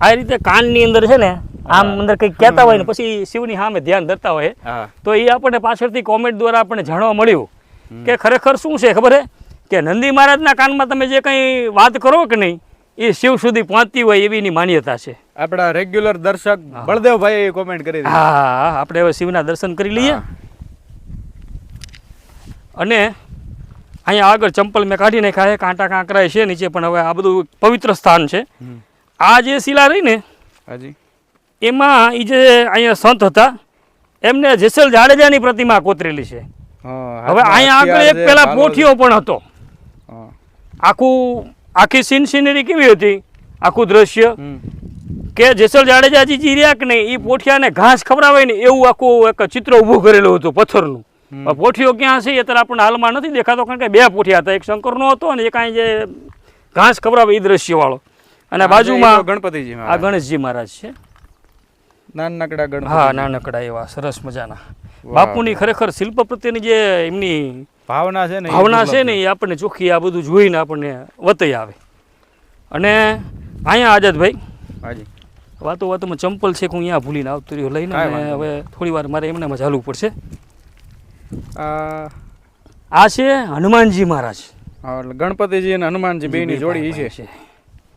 આ રીતે કાનની અંદર છે ને આમ અંદર કંઈક કહેતા હોય ને પછી શિવની સામે ધ્યાન ધરતા હોય તો એ આપણને પાછળથી કોમેન્ટ દ્વારા આપણને જાણવા મળ્યું કે ખરેખર શું છે ખબર હે? કે નંદી મહારાજના કાનમાં તમે જે કંઈ વાત કરો કે નહીં એ શિવ સુધી પહોંચતી હોય એવી એની માન્યતા છે. આપણા રેગ્યુલર દર્શક બળદેવભાઈ કોમેન્ટ કરી હા આપણે હવે શિવના દર્શન કરી લઈએ. અને અહીંયા આગળ ચંપલ મેં કાઢી નાખ્યા છે કાંટા કાંકરા છે નીચે પણ હવે આ બધું પવિત્ર સ્થાન છે. આ જે શિલા રહી ને હાજી. એમાં એ જે અહીંયા સંત હતા એમને જેસલ જાડેજાની પ્રતિમા કોતરેલી છે. હવે અહીંયા આગળ એક પેલા પોઠિયો પણ હતો. આખું આખી સીન સિનરી કેવી હતી? આખું દ્રશ્ય? કે જેસલ જાડેજાજી જી રહ્યા કે નહીં એ પોઠિયાને ઘાસ ખવડાવે ને એવું આખું એક ચિત્ર ઊભું કરેલું હતું પથ્થરનું. પોઠિયો ક્યાં છે અત્યારે આપણને હાલમાં નથી દેખાતો કારણ કે બે પોઠિયા હતા. એક શંકરનો હતો અને એક અહીં જે ઘાસ ખવડાવે એ દ્રશ્યવાળો. અને બાજુમાં ગણપતિજી આ ગણેશજી મહારાજ છે. નાનકડા ગણપતિ હા નાનકડા એવા સરસ મજાના. બાપુની ખરેખર શિલ્પ પ્રત્યેની જે એમની ભાવના છે ને ભાવના છે ને એ આપણને ચોખ્ખી આ બધું જોઈને આપણને વતઈ આવે. અને અહીંયા આઝાદભાઈ હાજી. વાતો વાતોમાં ચંપલ છે કે હું અહીંયા ભૂલીને આવતો રહ્યો લઈને હવે થોડી વાર મારે એમનેમાં ચાલવું પડશે. આ છે હનુમાનજી મહારાજ. ગણપતિજી અને હનુમાનજી બેની જોડી છે.